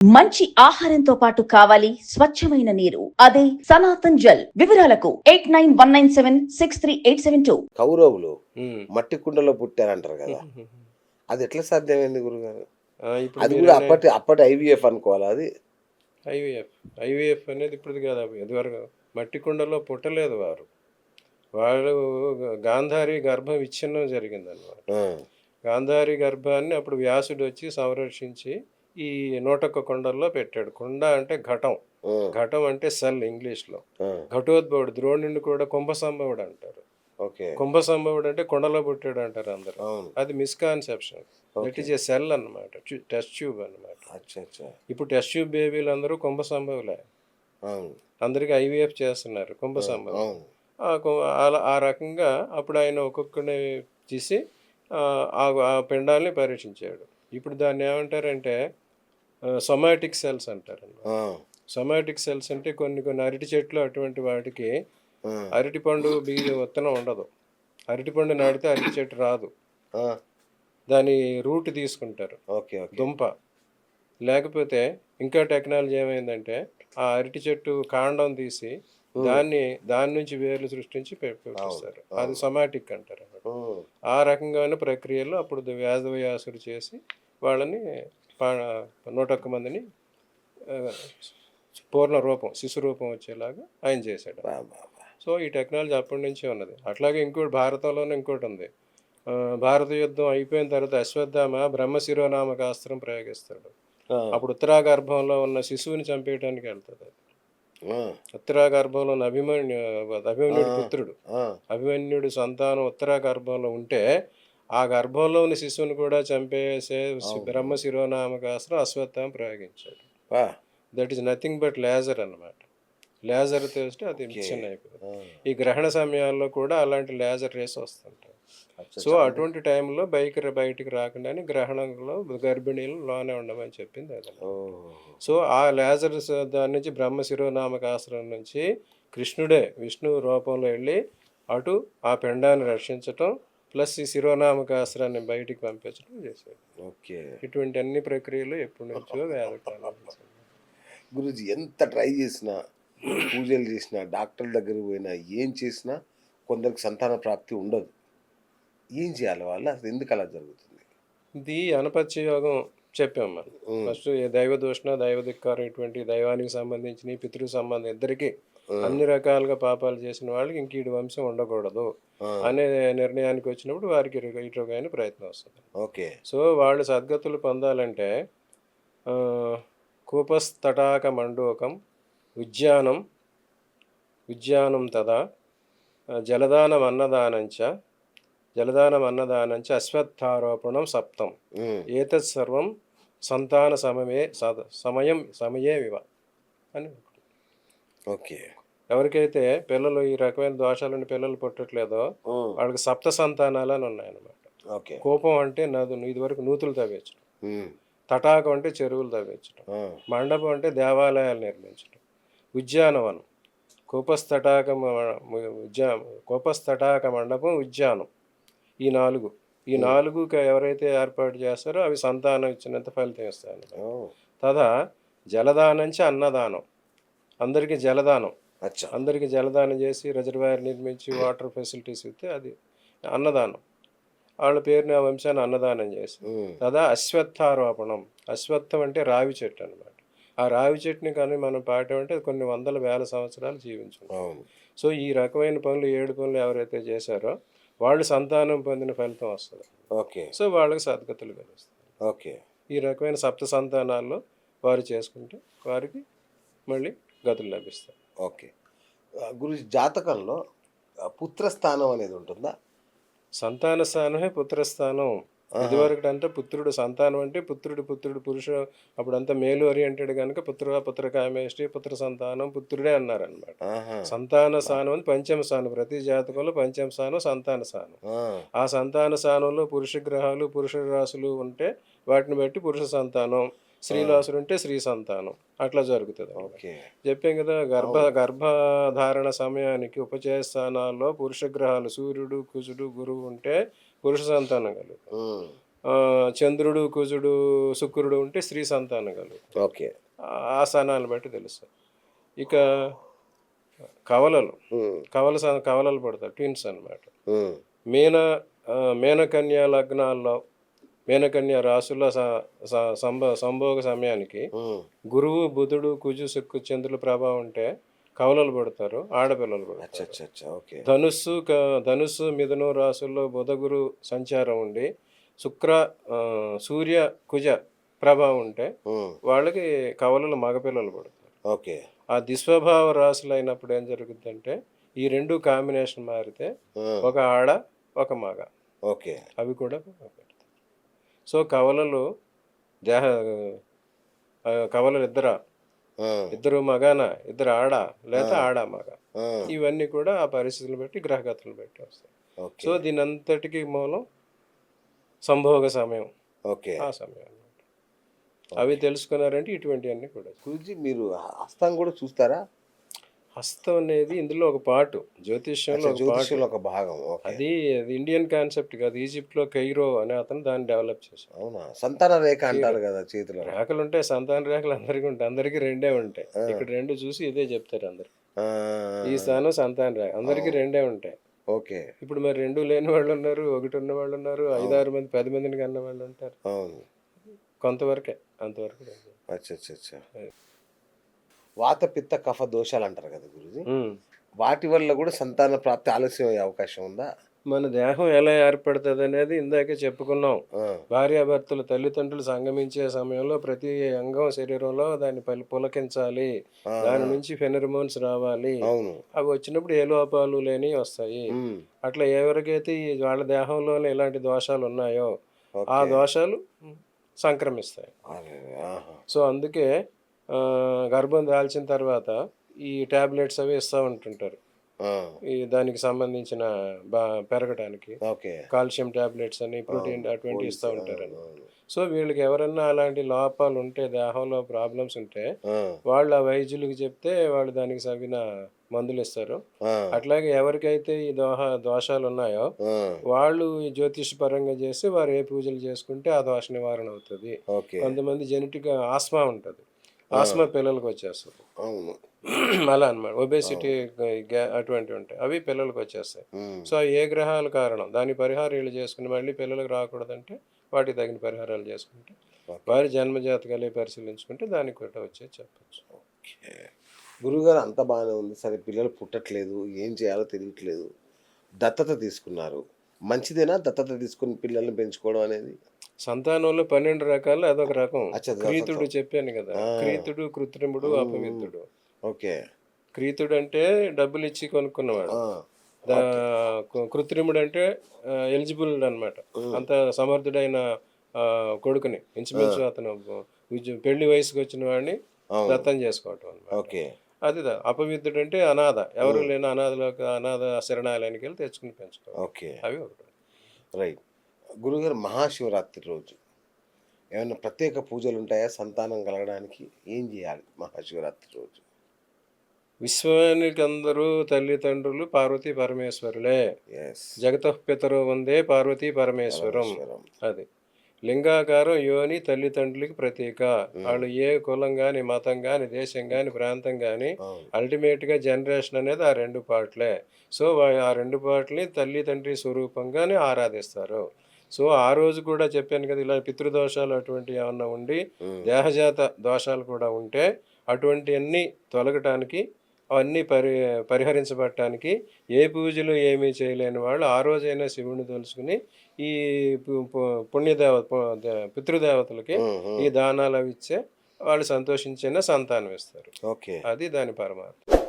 మంచి ఆహారంతో పాటు కావాలి స్వచ్ఛమైన నీరు. అదే సనాతన్ జల్. వివరాలకు eight nine one nine seven six three eight seven two. కౌరవులు. మట్టి కుండలో పుట్టారంటారు కదా. అది ఎట్లా సాధ్యమైంది గురుగారు? అది కూడా అప్పటి అప్పటి ఐవీఎఫ్ అనుకోవాలి అది? ఐవీఎఫ్. ఐవీఎఫ్ అనేది ఇప్పుడు కాదు ఇదివరకు మట్టి కుండలో పుట్టలేదు వారు. వాళ్ళు గాంధారి గర్భం విచ్ఛిన్నం జరిగిందన్నమాట. గాంధారి గర్భాన్ని అప్పుడు వ్యాసుడు వచ్చి సంరక్షించి ఈ నూటొక్క కొండల్లో పెట్టాడు. కుండ అంటే ఘటం. ఘటం అంటే సెల్ ఇంగ్లీష్లో. ఆ, ఘటోద్భవుడు ద్రోణుడిని కూడా కుంభసంభవుడు అంటారు. ఓకే. కుంభసంభవుడు అంటే కొండలో పుట్టాడు అంటారు అందరు. అది misconception. That is a cell అన్నమాట. టెస్ట్ ట్యూబ్ అచ్చా ఇప్పుడు టెస్ట్ ట్యూబ్ బేబీలు అందరూ కుంభ సంభవులే అందరికి ఐవీఎఫ్ చేస్తున్నారు కుంభ సంభవం అలా- ఆ రకంగా అప్పుడు ఆయన ఒక్కొక్కడిని తీసి ఆ పిండాల్ని పరీక్షించాడు. ఇప్పుడు దాన్ని ఏమంటారంటే సొమాటిక్ సెల్స్ అంటారు సొమాటిక్ సెల్స్ అంటే కొన్ని కొన్ని అరటి చెట్లు అటువంటి వాటికి ఆ, అరటిపండు బీజ విత్తనం ఉండదు. అరటిపండు నాటితే అరటి చెట్టు రాదు. దాని రూట్ తీసుకుంటారు. ఓకే దుంప. లేకపోతే ఇంకా టెక్నాలజీ ఏమైందంటే ఆ అరటి చెట్టు కాండం తీసి దాన్ని దాని నుంచి వేర్లు సృష్టించి పెట్టిస్తారు అది సొమాటిక్ అంటారు ఆ రకంగానే ప్రక్రియలో అప్పుడు వ్యాధవ్యాసుడు చేసి వాళ్ళని పా- నూటొక్క మందిని పూర్ణ రూపం శిశు రూపం వచ్చేలాగా ఆయన చేశాడు. సో ఈ టెక్నాలజీ అప్పటి నుంచే ఉన్నది. అట్లాగే ఇంకోటి భారతంలోనే ఇంకోటి ఉంది. భారత యుద్ధం అయిపోయిన తర్వాత అశ్వత్థామ బ్రహ్మ శిరోనామక అస్త్రం ప్రయోగిస్తాడు. అప్పుడు ఉత్తరాగర్భంలో ఉన్న శిశువుని చంపేయడానికి వెళ్తుంది ఉత్తరాగర్భంలో ఉన్న అభిమన్యు అభిమన్యుడి పుత్రుడు. అభిమన్యుడి సంతానం ఉత్తరాగర్భంలో ఉంటే ఆ గర్భంలో ఉన్న శిశువుని కూడా చంపేసే బ్రహ్మ శిరోనామకాస్త్రం Ashwatthama ప్రయోగించాడు. That is nothing but laser అన్నమాట. లేజర్ తెలిస్తే అది మిషన్ అయిపోయింది ఆ, ఈ గ్రహణ సమయాల్లో కూడా అలాంటి లేజర్ రేస్ వస్తుంటాయి. సో అటువంటి టైంలో బైక్ బయటికి రాకుండానే గ్రహణంలో గర్భిణీలు లోనే ఉండమని చెప్పింది అది. సో ఆ లేజర్ దాని నుంచి బ్రహ్మ శిరోనామకాశ్రం నుంచి కృష్ణుడే విష్ణు రూపంలో వెళ్ళి అటు ఆ పిండాన్ని రక్షించటం ప్లస్ ఈ శిరోనామకాశ్రాన్ని బయటికి పంపించడం చేశాడు. ఓకే. ఇటువంటి అన్ని ప్రక్రియలు ఎప్పటి నుంచో వేదకాలం. గురుజీ ఎంత ట్రై చేసినా పూజలు చేసినా డాక్టర్ దగ్గరికి పోయినా ఏం చేసినా కొందరికి సంతాన ప్రాప్తి ఉండదు. ఏం చేయాలి వాళ్ళు? అసలు ఎందుకు అలా జరుగుతుంది? ఇది అనపత్య యోగం చెప్పాం మనం. ఫస్ట్ ఏ దైవ దూషణ దైవ ధిక్కారం ఇటువంటి దైవానికి సంబంధించిన పితృ సంబంధం ఇద్దరికి అన్ని రకాలుగా పాపాలు చేసిన వాళ్ళకి ఇంక ఈడు వంశం ఉండకూడదు అనే నిర్ణయానికి వచ్చినప్పుడు వారికి ఇటుగాని ప్రయత్నం వస్తుంది. ఓకే. సో వాళ్ళు సద్గతులు పొందాలంటే కూపస్తటాక మండూకం ఉద్యానం ఉద్యానం తదా జలదానం అన్నదానంచ జలదానం అన్నదానంచ అశ్వత్థారోపణం సప్తం. ఏతత్ సర్వం సంతాన సద సమయం సమయే వివ అని. ఓకే. ఎవరికైతే పిల్లలు ఈ రకమైన దోషాలను పిల్లలు పుట్టట్లేదో వాళ్ళకి సప్త సంతానాలు అని ఉన్నాయన్నమాట. ఓకే. కోపం అంటే నదు ఇదివరకు నూతులు తవ్వించడం. తటాకం అంటే చెరువులు తవ్వించడం. మండపం అంటే దేవాలయాలు నిర్మించడం. ఉద్యానవనం కోపస్తటాక ఉద్యా కోపస్తటాక మండపం ఉద్యానం. ఈ నాలుగు. ఈ నాలుగు ఎవరైతే ఏర్పాటు చేస్తారో అవి సంతానం ఇచ్చినంత ఫలితం ఇస్తాయి తదా జలదానంచి అన్నదానం. అందరికీ జలదానం. అందరికీ జలదానం చేసి రిజర్వాయర్ నిర్మించి వాటర్ ఫెసిలిటీస్ ఇస్తే అది అన్నదానం. వాళ్ళ పేరుని ఆ వంశాన్ని అన్నదానం చేసి. తదా అశ్వత్థారోపణం. అశ్వత్థం అంటే రావి చెట్టు అనమాట ఆ రావి చెట్టుని కానీ మనం పాటామంటే కొన్ని వందల వేల సంవత్సరాలు జీవించు అవును. సో ఈ రకమైన పనులు ఏడు పనులు ఎవరైతే చేశారో వాళ్ళు సంతానం పొందిన ఫలితం వస్తుంది. ఓకే. సో వాళ్ళకి సద్గతులు కలుస్తాయి. ఓకే. ఈ రకమైన సప్త సంతానాల్లో వారు చేసుకుంటే వారికి మళ్ళీ గతులు లభిస్తాయి. ఓకే. ఆ, గురుజీ జాతకంలో పుత్రస్థానం అనేది ఉంటుందా? సంతాన స్థానమే పుత్రస్థానం. ఇదివరకు అంటే పుత్రుడు సంతానం అంటే పుత్రుడు పుత్రుడు పురుషు అప్పుడంతా మేలు ఓరియంటెడ్ కనుక పుత్ర పుత్ర కామేష్టి పుత్ర సంతానం పుత్రుడే అన్నారనమాట ఆహా, సంతాన స్థానం అని పంచమ స్థానం. ప్రతి జాతకంలో పంచమ స్థానం సంతాన స్థానం. ఆ, ఆ సంతాన స్థానంలో పురుష గ్రహాలు పురుష రాశులు ఉంటే వాటిని బట్టి పురుష సంతానం. స్త్రీరాశులు ఉంటే స్త్రీ సంతానం. అట్లా జరుగుతుంది చెప్పాం కదా గర్భ గర్భధారణ సమయానికి ఉపచయ స్థానాల్లో పురుష గ్రహాలు సూర్యుడు కుజుడు గురువు ఉంటే పురుష సంతానం ఆ, చంద్రుడు కుజుడు శుక్రుడు ఉంటే స్త్రీ సంతానం కలుగు ఓకే. ఆ స్థానాలు బట్టి తెలుసు ఇక కవలలు. కవల కవలలు పడతారు ట్విన్స్ అన్నమాట. ఉమ్, మీన మేనకన్య లగ్నాల్లో మేనకన్య స- సంభ సంభోగ సమయానికి. గురువు బుధుడు కుజు శుక్కు చంద్రుల ప్రభావం ఉంటే కవలలు పడతారు ఆడపిల్లలు పడతారు. ధనుస్సు ధనుస్సు మిథును రాశుల్లో బుధ గురు సంచారం ఉండి శుక్ర సూర్య కుజ ప్రభావం ఉంటే వాళ్ళకి కవలలు మగపిల్లలు పడతారు. ఓకే. ఆ దిస్వభావ రాశులు అయినప్పుడు ఏం జరుగుతుందంటే ఈ రెండు కాంబినేషన్ మారితే ఒక ఆడ ఒక మగ. ఓకే. అవి కూడా సో కవలలు దేహ కవలలు ఇద్దర. ఇద్దరు మగాన ఇద్దరు ఆడ లేదా ఆడ మగ. ఇవన్నీ కూడా ఆ పరిస్థితులు బట్టి గ్రహగతులు బట్టి వస్తాయి. ఓకే. సో దీని అంతటికి మూలం సంభోగ సమయం. ఓకే. ఆ సమయం. అవి తెలుసుకున్నారంటే ఇటువంటివన్నీ కూడా. గురుజీ మీరు హస్తం కూడా చూస్తారా? హస్తం అనేది ఇందులో ఒక పాటు జ్యోతిష్యంలో ఒక పాటు. జ్యోతిష్యంలో ఒక భాగం ఓకే. అది అది ఇండియన్ కాన్సెప్ట్ కాదు ఈజిప్ట్లో కైరో అనే అతను దాన్ని డెవలప్ చేశాడు. అవునా? సంతాన రేఖ అంటారు కదా చేతిలో. రేఖలు ఉంటాయి సంతాన రేఖలు అందరికీ ఉంటాయి అందరికీ రెండే ఉంటాయి. ఇక్కడ రెండు చూసి ఇదే చెప్తారు అందరు. ఆ, ఈ స్థానం సంతాన రేఖ అందరికీ రెండే ఉంటాయి. ఓకే. ఇప్పుడు మరి రెండు లేని వాళ్ళు ఉన్నారు ఒకటి ఉన్న వాళ్ళు ఉన్నారు ఐదారు మంది పది మందిని కన్న వాళ్ళు ఉంటారు. అవును. కొంతవరకే అంతవరకు. అచ్చా అచ్చా అచ్చా వాత పిత్త కఫ దోషాలు అంటారు కదా గురుజీ. వాటి వల్ల కూడా సంతాన ప్రాప్తి ఆలస్యం అయ్యే అవకాశం ఉందా? మన దేహం ఎలా ఏర్పడుతుంది అనేది ఇందాకే చెప్పుకున్నాం. భార్యాభర్తలు తల్లిదండ్రులు సంగమించే సమయంలో ప్రతి అంగం శరీరంలో దాన్ని పలి పులకించాలి. దాని నుంచి ఫెనర్మోన్స్ రావాలి. అవి వచ్చినప్పుడు ఏ లోపాలు లేని వస్తాయి. అట్లా ఎవరికైతే వాళ్ళ దేహంలోనే ఇలాంటి దోషాలు ఉన్నాయో. ఆ దోషాలు సంక్రమిస్తాయి. సో అందుకే గర్భం దాల్చిన తర్వాత ఈ టాబ్లెట్స్ అవి ఇస్తూ ఉంటుంటారు. ఈ దానికి సంబంధించిన బా పెరగడానికి ఓకే. కాల్షియం టాబ్లెట్స్ అని ప్రోటీన్ అటువంటి ఇస్తూ అవును. సో వీళ్ళకి ఎవరన్నా అలాంటి లోపాలు ఉంటే దేహంలో ప్రాబ్లమ్స్ ఉంటే వాళ్ళు ఆ వైద్యులకు చెప్తే వాళ్ళు దానికి సగిన మందులు ఇస్తారు. అట్లాగే ఎవరికైతే ఈ దోహ దోషాలు ఉన్నాయో వాళ్ళు ఈ జ్యోతిష పరంగా చేసి వారు ఏ పూజలు చేసుకుంటే ఆ దోష నివారణ అవుతుంది. కొంతమంది జెనెటిక్ ఆస్మా ఉంటుంది. ఆస్మా పిల్లలకు వచ్చేస్తుంది అవును. అలా అనమాట ఒబేసిటీ అటువంటివి ఉంటాయి. అవి పిల్లలకు వచ్చేస్తాయి. సో ఏ గ్రహాల కారణం? దాని పరిహారాలు చేసుకుని మళ్ళీ పిల్లలకు రాకూడదంటే వాటికి తగిన పరిహారాలు చేసుకుంటే వారి జన్మజాతకాలే పరిశీలించుకుంటే దానికి కూడా వచ్చే చెప్పచ్చు. ఓకే. గురుగారు అంత బాగానే ఉంది. సరే పిల్లలు పుట్టట్లేదు. ఏం చేయాలో తెలియట్లేదు. దత్తత తీసుకున్నారు. మంచిదేనా? దత్తత తీసుకుని పిల్లల్ని పెంచుకోవడం అనేది? సంతానంలో పన్నెండు రకాలు అదొక రకం. క్రీతుడు. చెప్పాను కదా. క్రీతుడు కృత్రిముడు అపవిత్రుడు. ఓకే. క్రీతుడు అంటే డబ్బులు ఇచ్చి కొనుక్కున్నవాడు కృత్రిముడు అంటే ఎలిజిబుల్ అన్నమాట. అంత సమర్థుడైన కొడుకుని ఇంచుమించు అతను పెళ్ళి వయసుకు వచ్చిన వాడిని. దత్తం చేసుకోవటం ఓకే. అది అపవిత్రుడు అంటే అనాథ. ఎవరు లేని అనాథలోకి అనాథ శరణాలయానికి వెళ్ళి తెచ్చుకుని పెంచుకోవాలి. ఓకే. అవి ఒకటి. రైట్. గురుగారు మహాశివరాత్రి రోజు ఏమైనా ప్రత్యేక పూజలు ఉంటాయా? సంతానం కలగడానికి ఏం చేయాలి మహాశివరాత్రి రోజు? విశ్వానికి అందరూ తల్లిదండ్రులు పార్వతీ పరమేశ్వరులే. జగత పితరు వందే పార్వతీ పరమేశ్వరం. అది. లింగాకారం యోని తల్లిదండ్రులకి ప్రతీక వాళ్ళు ఏ కులం గాని మతం గాని దేశం గాని ప్రాంతం గాని అవును. అల్టిమేట్గా జనరేషన్ అనేది ఆ రెండు పాటలే సో ఆ రెండు పాటల్ని తల్లి తండ్రి స్వరూపంగానే ఆరాధిస్తారు. సో ఆ రోజు కూడా చెప్పాను కదా ఇలా పితృదోషాలు అటువంటి ఏమన్నా ఉండి దేహజాత దోషాలు కూడా ఉంటే అటువంటి అన్ని తొలగటానికి అవన్నీ పరి పరిహరించబడటానికి ఏ పూజలు ఏమీ చేయలేని వాళ్ళు ఆ రోజైనా శివుని తెలుసుకుని ఈ పుణ్యదేవ పితృదేవతలకి ఈ దానాలు అవి ఇచ్చే వాళ్ళు సంతోషించిన సంతానం ఇస్తారు. ఓకే. అది దాని పరమార్థం.